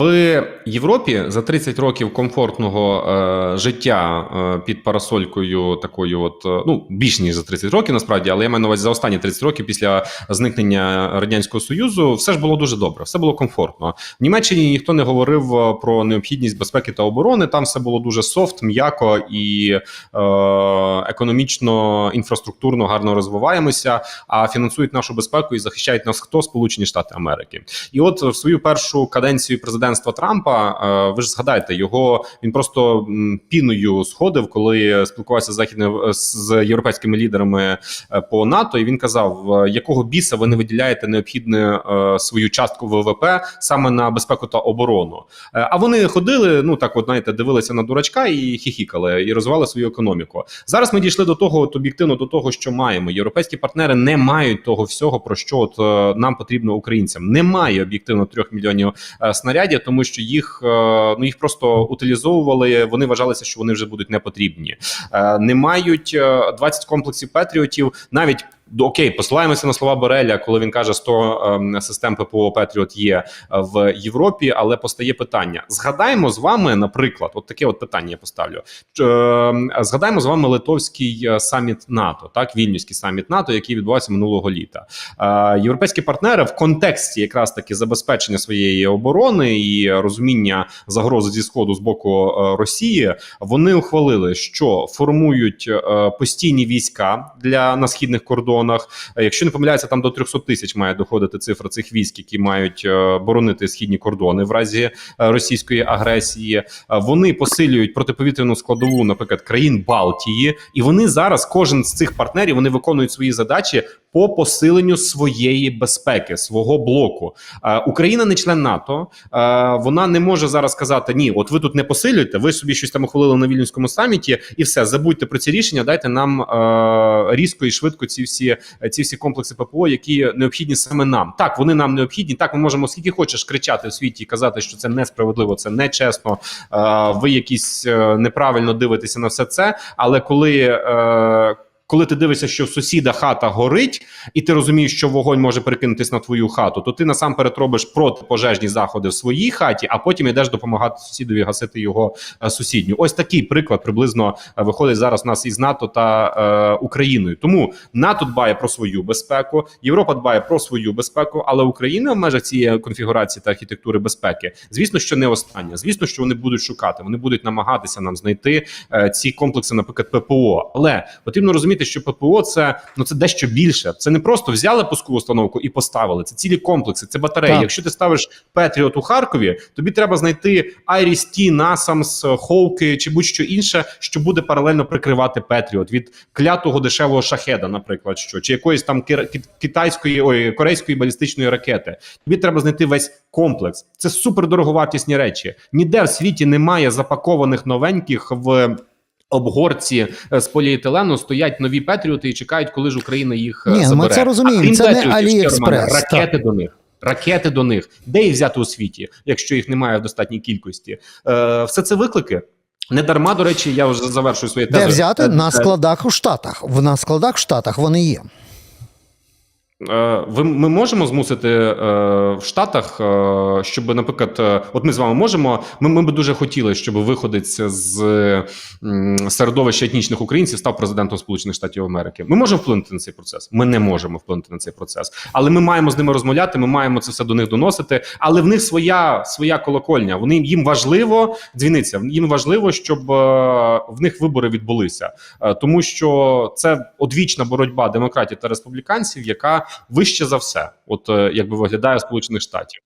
В Європі за 30 років комфортного е, життя е, під парасолькою такою, от е, ну більш ніж за 30 років, насправді, але я маю на увазі за останні 30 років після зникнення радянського союзу, все ж було дуже добре, все було комфортно. В Німеччині ніхто не говорив е, про необхідність безпеки та оборони. Там все було дуже софт, м'яко і е, економічно, інфраструктурно гарно розвиваємося. А фінансують нашу безпеку і захищають нас хто Сполучені Штати Америки. І от в свою першу каденцію президентства Трампа, е, ви ж згадаєте, його він просто піною сходив, коли спілкувався з західними з європейськими лідерами е, по НАТО. І він казав, е, якого біса ви не виділяєте необхідне свою частку ВВП саме на безпеку та оборону. А вони ходили, ну так, от знаєте, дивилися на дурачка і хіхікали, і розвивали свою економіку. Зараз ми дійшли до того, от об'єктивно до того, що маємо. Європейські партнери не мають того всього, про що от нам потрібно українцям. Немає об'єктивно трьох мільйонів снарядів, тому що їх е, ну їх просто утилізовували. Вони вважалися, що вони вже будуть непотрібні. Е, Не мають е, 20 комплексів Петріотів, навіть. Окей, посилаємося на слова Бореля, коли він каже, 100 ем, систем ППО Петріот є е, в Європі, але постає питання: згадаємо з вами, наприклад, от таке от питання я поставлю. Ем, Згадаємо з вами литовський е, саміт НАТО, так вільнюський саміт НАТО, який відбувався минулого літа. Е, Європейські партнери в контексті якраз таки забезпечення своєї оборони і розуміння загрози зі сходу з боку Росії, вони ухвалили, що формують постійні війська для на східних кордонах. Е, Якщо не помиляється, там до 300 тисяч має доходити цифра цих військ, які мають е, боронити східні кордони в разі е, російської агресії. Вони посилюють протиповітряну складову, наприклад, країн Балтії, і вони зараз, кожен з цих партнерів, вони виконують свої задачі по посиленню своєї безпеки, свого блоку. Е, Україна не член НАТО. Е, Вона не може зараз сказати: ні, от ви тут не посилюєте, ви собі щось там ухвалили на вільнюському саміті, і все забудьте про ці рішення. Дайте нам е, різко і швидко ці всі ці всі комплекси ППО, які необхідні саме нам. Так, вони нам необхідні. Так, ми можемо скільки хочеш кричати в світі і казати, що це несправедливо, це нечесно. Ви якісь неправильно дивитеся на все це. Але коли коли ти дивишся, що сусіда хата горить, і ти розумієш, що вогонь може перекинутись на твою хату, то ти насамперед робиш протипожежні заходи в своїй хаті, а потім йдеш допомагати сусідові гасити його е, сусідню. Ось такий приклад приблизно е, виходить зараз у нас із НАТО та е, Україною. Тому НАТО дбає про свою безпеку, Європа дбає про свою безпеку, але Україна в межах цієї конфігурації та архітектури безпеки, звісно, що не остання. Звісно, що вони будуть шукати, вони будуть намагатися нам знайти е, ці комплекси, наприклад, ППО. Але потрібно розуміти, що ППО це ну це дещо більше. Це не просто взяли пускову установку і поставили. Це цілі комплекси, це батареї. Так. Якщо ти ставиш Петріот у Харкові, тобі треба знайти Айріс-Ті, Насамс, Хоуки чи будь-що інше, що буде паралельно прикривати Петріот від клятого дешевого шахеда, наприклад, що чи якоїсь там китайської ой, корейської балістичної ракети. Тобі треба знайти весь комплекс. Це супердороговартісні речі. Ніде в світі немає запакованих новеньких в. Обгорці е, з поліетилену стоять нові Петріоти і чекають, коли ж Україна їх Ні, забере. ми це розуміємо, це не Аліекспрес, Ракети до них. Ракети до них, де їх взяти у світі, якщо їх немає в достатній кількості. Е, все це виклики. Не дарма, до речі, я вже завершую своє Де взяти Е, на е, складах у Штатах. В на складах в Штатах вони є. Е, Ви ми можемо змусити е, в Штатах, е, щоб, наприклад, от ми з вами можемо. Ми, ми би дуже хотіли, щоб виходець з середовища етнічних українців став президентом Сполучених Штатів Америки. Ми можемо вплинути на цей процес. Ми не можемо вплинути на цей процес, але ми маємо з ними розмовляти. Ми маємо це все до них доносити. Але в них своя своя колокольня. Вони їм важливо дзвіниться. Їм важливо, щоб в них вибори відбулися, тому що це одвічна боротьба демократів та республіканців, яка вище за все, от е, якби виглядає Сполучених Штатів.